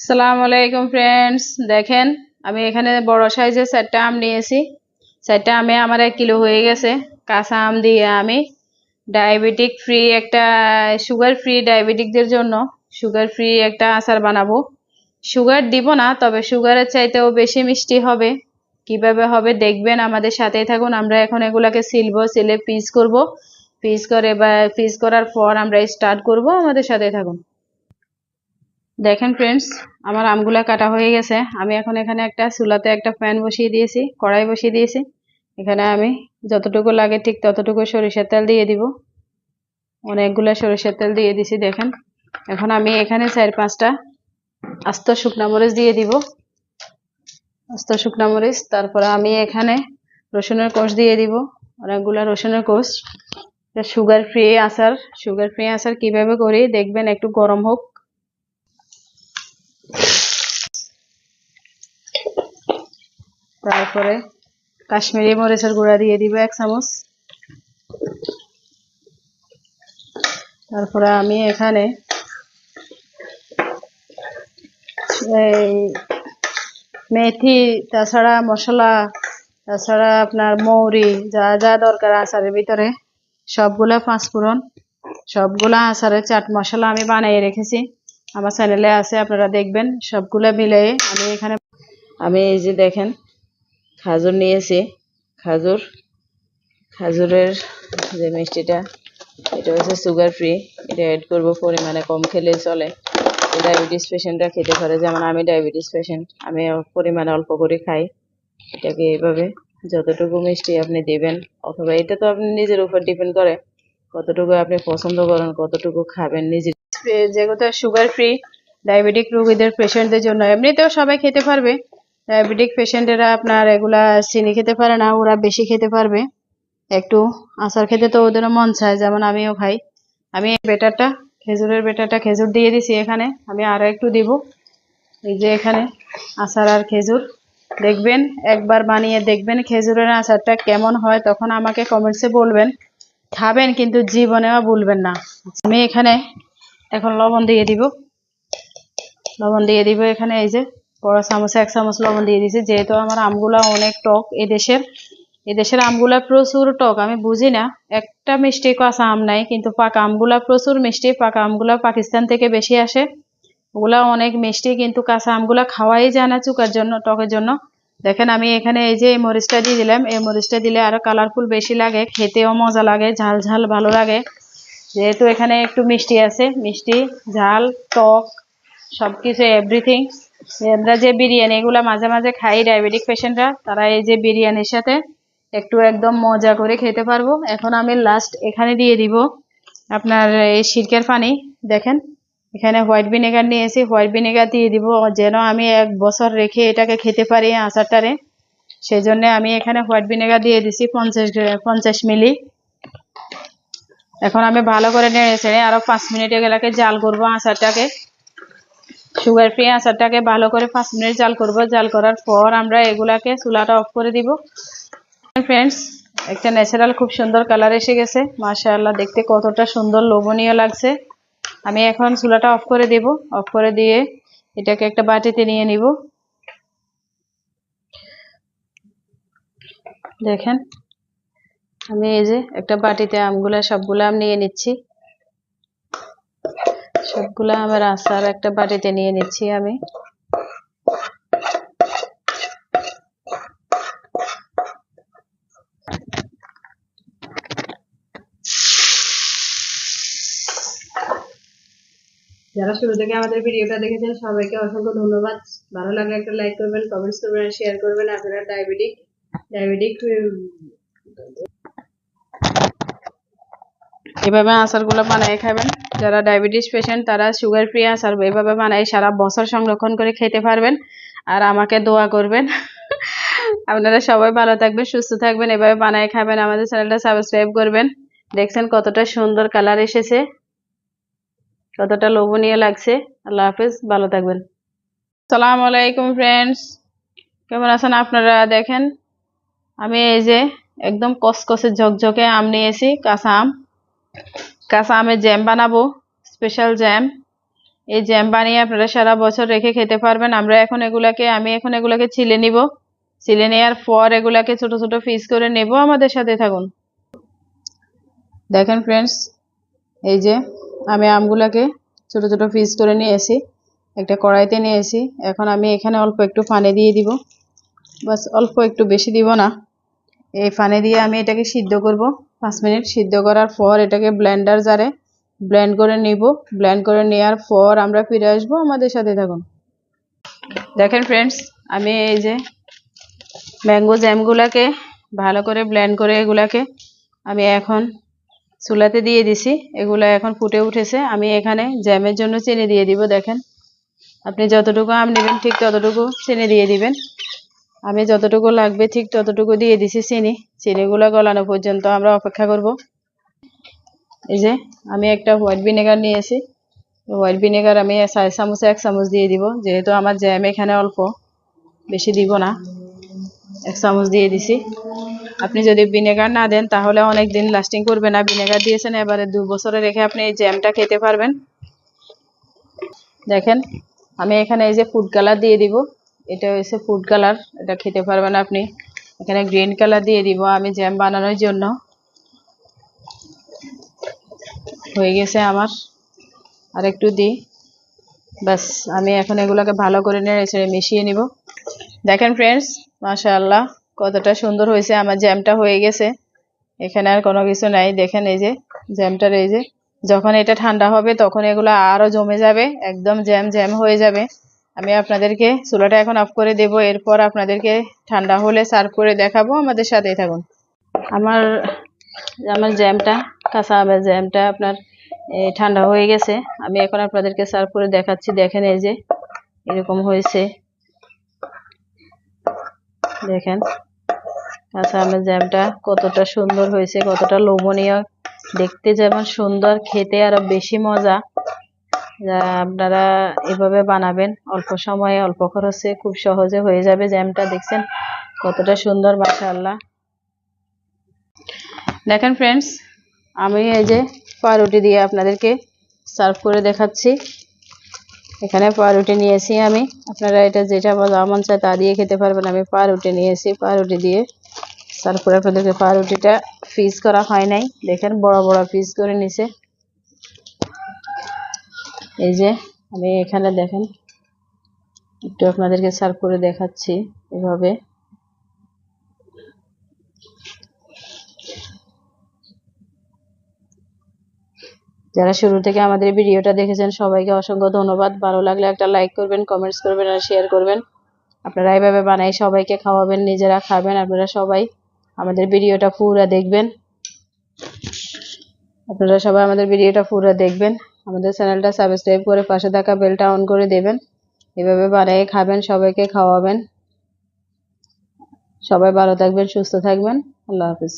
সালামু আলাইকুম ফ্রেন্ডস দেখেন, আমি এখানে বড় সাইজের চারটা আম নিয়েছি। চারটা আমে আমার এক কিলো হয়ে গেছে। কাঁচা আম দিয়ে আমি ডায়াবেটিক ফ্রি একটা সুগার ফ্রি ডায়াবেটিকদের জন্য সুগার ফ্রি একটা আচার বানাবো। সুগার দিব না, তবে সুগারের চাইতেও বেশি মিষ্টি হবে। কীভাবে হবে দেখবেন, আমাদের সাথেই থাকুন। আমরা এখন এগুলাকে সিলবো সিলে পিস করব। পিস করে বা পিস করার পর আমরা স্টার্ট করব। আমাদের সাথেই থাকুন। দেখেন ফ্রেন্ডস আমার আমগুলা কাটা হয়ে গেছে। আমি এখন এখানে একটা চুলাতে একটা প্যান বসিয়ে দিয়েছি, কড়াই বসিয়ে দিয়েছি। এখানে আমি যতটুকু লাগে ঠিক ততটুকু সরিষার তেল দিয়ে দিব। অনেকগুলো সরিষার তেল দিয়ে দিছি, দেখেন। এখন আমি এখানে চার পাঁচটা আস্ত শুকনা মরিচ দিয়ে দিব। আস্ত শুকনা মরিচ, তারপরে আমি এখানে রসুনের কোষ দিয়ে দিব। অনেকগুলা রসুনের কোষ। সুগার ফ্রি আচার। সুগার ফ্রি আচার কীভাবে করি, দেখবেন একটু গরম হোক। তারপরে কাশ্মীরি মরিচের গুঁড়া দিয়ে দিব এক চামচ। তারপরে আমি এখানে এই মেথি, তাছাড়া মশলা, তাছাড়া আপনার মৌরি, যা যা দরকার আচারের ভিতরে, সবগুলা পাঁচফোড়ন, সবগুলা আচারের চাট মশলা আমি বানিয়ে রেখেছি। আমার চ্যানেলে আছে, আপনারা দেখবেন, সবগুলা মিলিয়ে আমি এখানে আমি এই যে দেখেন, খাজুর নিয়েছি, খাজুর, খাজুরের যে মিষ্টিটা, এটা হচ্ছে সুগার ফ্রি এটা অ্যাড করব, পরিমাণে কম খেলে চলে। ডায়াবেটিস পেশেন্টরা খেতে পারে, যেমন আমি ডায়াবেটিস পেশেন্ট আমি পরিমাণে অল্প করে খাই। এটাকে এইভাবে যতটুকু মিষ্টি আপনি দেবেন, অথবা এটা তো আপনি নিজের উপর ডিপেন্ড করে, কতটুকু আপনি পছন্দ করেন, কতটুকু খাবেন, নিজে যেহেতু সুগার ফ্রি ডায়াবেটিক রোগীদের পেশেন্টদের জন্য। এমনিতেও সবাই খেতে পারবে। ডায়াবেটিক পেশেন্টেরা আপনার এগুলা চিনি খেতে পারে না, ওরা বেশি খেতে পারবে। একটু আচার খেতে তো ওদেরও মন চায়, যেমন আমিও খাই। আমি এই বেটারটা, খেজুরের বেটারটা খেজুর দিয়ে দিছি এখানে, আমি আরও একটু দিব। এই যে এখানে আচার আর খেজুর। দেখবেন, একবার বানিয়ে দেখবেন খেজুরের আচারটা কেমন হয়, তখন আমাকে কমেন্টসে বলবেন। খাবেন, কিন্তু জীবনেও ভুলবেন না। আমি এখানে এখন লবণ দিয়ে দিব। লবণ দিয়ে দিব এখানে এই যে, বড় চামচে, এক চামচ লবণ দিয়ে দিয়েছি যেহেতু আমার আমগুলা অনেক টক এদেশের এদেশের আমগুলা প্রচুর টক, আমি বুঝি না। একটা মিষ্টি কাঁচা আম নাই, কিন্তু পাকা আমগুলা প্রচুর মিষ্টি, পাকা আমগুলা পাকিস্তান থেকে বেশি আসে। ওগুলা অনেক মিষ্টি, কিন্তু কাঁচা আমগুলা খাওয়াই যায় না চুকার জন্য, টকের জন্য। দেখেন, আমি এখানে এই যে এই মরিচটা দিয়ে দিলাম। এই মরিচটা দিলে আরও কালারফুল বেশি লাগে, খেতেও মজা লাগে, ঝাল ঝাল ভালো লাগে। যেহেতু এখানে একটু মিষ্টি আছে, মিষ্টি, ঝাল, টক, সবকিছু এভরিথিং আমরা যে বিরিয়ানি এগুলা মাঝে মাঝে খাই ডায়াবেটিক পেশেন্টরা তারা এই যে বিরিয়ানির সাথে একটু একদম মজা করে খেতে পারব। এখন আমি লাস্ট এখানে দিয়ে দিব আপনার এই সিরকের পানি। দেখেন, এখানে হোয়াইট ভিনেগার নিয়েছি হোয়াইট ভিনেগার দিয়ে দিব। যেন আমি এক বছর রেখে এটাকে খেতে পারি আচারটারে। সেই জন্য আমি এখানে হোয়াইট ভিনেগার দিয়ে দিছি, পঞ্চাশ পঞ্চাশ মিলি এখন আমি ভালো করে নেড়ে ছেড়ে আরও পাঁচ মিনিট এগুলাকে জাল করব, আচারটাকে। সুগার ফ্রি আচারটাকে ভালো করে পাঁচ মিনিট জাল করব। জাল করার পর আমরা এগুলাকে চুলাটা অফ করে দিব। ফ্রেন্ডস একটা ন্যাচারাল খুব সুন্দর কালার এসে গেছে। মাশাআল্লাহ, দেখতে কতটা সুন্দর লোভনীয় লাগছে। আমি এখন চুলাটা অফ করে দেব। অফ করে দিয়ে এটাকে একটা বাটিতে নিয়ে নিব। দেখেন আমি এই যে একটা বাটিতে আমগুলা, সবগুলা আম নিয়ে নিচ্ছি। সবগুলা আমার আচার একটা বাটিতে নিয়ে নিচ্ছি আমি। যারা শুরু থেকে আমাদের ভিডিওটা দেখেছেন, সবাইকে অসংখ্য ধন্যবাদ। ভালো লাগলে একটা লাইক করবেন কমেন্টস করবেন শেয়ার করবেন। আপনারা ডায়াবেটিক ডায়াবেটিক এভাবে আচারগুলো বানিয়ে খাবেন। যারা ডায়াবেটিস পেশেন্ট তারা সুগার ফ্রি আচার এভাবে বানাই সারা বছর সংরক্ষণ করে খেতে পারবেন। আর আমাকে দোয়া করবেন। আপনারা সবাই ভালো থাকবেন, সুস্থ থাকবেন, এভাবে বানায় খাবেন। আমাদের চ্যানেলটা সাবস্ক্রাইব করবেন। দেখছেন কতটা সুন্দর কালার এসেছে, কতটা লোভনীয় লাগছে। আল্লাহ হাফেজ, ভালো থাকবেন। সালাম আলাইকুম ফ্রেন্ডস কেমন আছেন আপনারা দেখেন? আমি এই যে একদম কসকসে ঝকঝকে আম নিয়েছি কাঁচা আম। কাঁচা আমের জ্যাম বানাবো স্পেশাল জ্যাম। এই জ্যাম বানিয়ে আপনারা সারা বছর রেখে খেতে পারবেন। আমরা এখন এগুলাকে, আমি এখন এগুলাকে ছিলে নিব। ছিলে নেওয়ার পর এগুলাকে ছোট ছোট পিস করে নেব আমাদের সাথে থাকুন। দেখেন ফ্রেন্ডস এই যে আমি আমগুলাকে ছোট ছোট পিস করে নিয়েছি, একটা কড়াইতে নিয়েছি। এখন আমি এখানে অল্প একটু পানি দিয়ে দিব। বাস অল্প একটু বেশি দিব না। এই পানি দিয়ে আমি এটাকে সিদ্ধ করব। পাঁচ মিনিট সিদ্ধ করার পর এটাকে ব্লেন্ডার জারে ব্লেন্ড করে নিব। ব্লেন্ড করে নেওয়ার পর আমরা ফিরে আসব আমাদের সাথে থাকুন। দেখেন ফ্রেন্ডস আমি এই যে ম্যাঙ্গো জ্যামগুলাকে ভালো করে ব্লেন্ড করে এগুলাকে আমি এখন চুলাতে দিয়ে দিছি। এগুলা এখন ফুটে উঠেছে। আমি এখানে জ্যামের জন্য চিনি দিয়ে দিব, দেখেন। আপনি যতটুকু আম নেবেন, ঠিক ততটুকু চিনি দিয়ে দিবেন। আমি যতটুকু লাগবে ঠিক ততটুকু দিয়ে দিছি চিনি। চিনিগুলো গলানো পর্যন্ত আমরা অপেক্ষা করব। এই যে, আমি একটা হোয়াইট ভিনেগার নিয়েছি হোয়াইট ভিনেগার আমি চার চামচ, এক চামচ দিয়ে দিব। যেহেতু আমার জ্যাম এখানে অল্প, বেশি দিব না। এক চামচ দিয়ে দিছি। আপনি যদি ভিনেগার না দেন, তাহলে অনেক দিন লাস্টিং করবে না। ভিনেগার দিয়েছেন এবারে দু বছরে রেখে আপনি এই জ্যামটা খেতে পারবেন। দেখেন, আমি এখানে এই যে ফুড কালার দিয়ে দিব। এটা হচ্ছে ফুড কালার এটা খেতে পারবেন আপনি। এখানে গ্রিন কালার দিয়ে দিব, আমি জ্যাম বানানোর জন্য। হয়ে গেছে আমার। আর একটু দিই। বাস আমি এখন এগুলোকে ভালো করে নেড়ে মিশিয়ে নিব। দেখেন ফ্রেন্ডস মাশাআল্লাহ, কতটা সুন্দর হয়েছে আমার জ্যামটা হয়ে গেছে। এখানে আর কোনো কিছু নাই, দেখেন এই যে জ্যামটার এই যে। যখন এটা ঠান্ডা হবে, তখন এগুলো আরও জমে যাবে, একদম জ্যাম জ্যাম হয়ে যাবে। আমি আপনাদেরকে চুলাটা এখন অফ করে দেব, এরপর আপনাদেরকে ঠান্ডা হলে সার্ভ করে দেখাবো, আমাদের সাথেই থাকুন। আমার আমার জ্যামটা কাঁচা আমের জ্যামটা আপনার ঠান্ডা হয়ে গেছে। আমি এখন আপনাদেরকে সার্ভ করে দেখাচ্ছি, দেখেন এই যে, এরকম হয়েছে। দেখেন, কাঁচা আমের জ্যামটা কতটা সুন্দর হয়েছে, কতটা লোভনীয়। দেখতে যেমন সুন্দর, খেতে আরও বেশি মজা। আপনারা এভাবে বানাবেন। অল্প সময়ে, অল্প খরচে খুব সহজে হয়ে যাবে জ্যামটা, দেখছেন? কতটা সুন্দর, মাশাআল্লাহ। দেখেন ফ্রেন্ডস আমি এই যে পাউরুটি দিয়ে আপনাদেরকে সার্ভ করে দেখাচ্ছি। এখানে পাউরুটি নিয়েছি আমি। আপনারা এটা যেটা মন চায় তা দিয়ে খেতে পারবেন। আমি পাউরুটি নিয়েছি, পাউরুটি দিয়ে সার্ভ করে আপনাদেরকে পাউরুটিটা পিস করা হয় নাই। দেখেন বড় বড় ফিস করে নিছে। এই যে, আমি এখানে দেখেন, একটু আপনাদেরকে সার্ভ করে দেখাচ্ছি এভাবে। যারা শুরু থেকে আমাদের ভিডিওটা দেখেছেন, সবাইকে অসংখ্য ধন্যবাদ। ভালো লাগলে একটা লাইক করবেন কমেন্টস করবেন আর শেয়ার করবেন। আপনারা এইভাবে বানাই সবাইকে খাওয়াবেন, নিজেরা খাবেন, আপনারা সবাই আমাদের ভিডিওটা পুরো দেখবেন। আপনারা সবাই আমাদের ভিডিওটা পুরো দেখবেন। আমাদের চ্যানেলটা সাবস্ক্রাইব করে পাশে থাকা বেলটা অন করে দেবেন। এভাবে বানিয়ে খাবেন, সবাইকে খাওয়াবেন। সবাই ভালো থাকবেন, সুস্থ থাকবেন। আল্লাহ হাফিজ।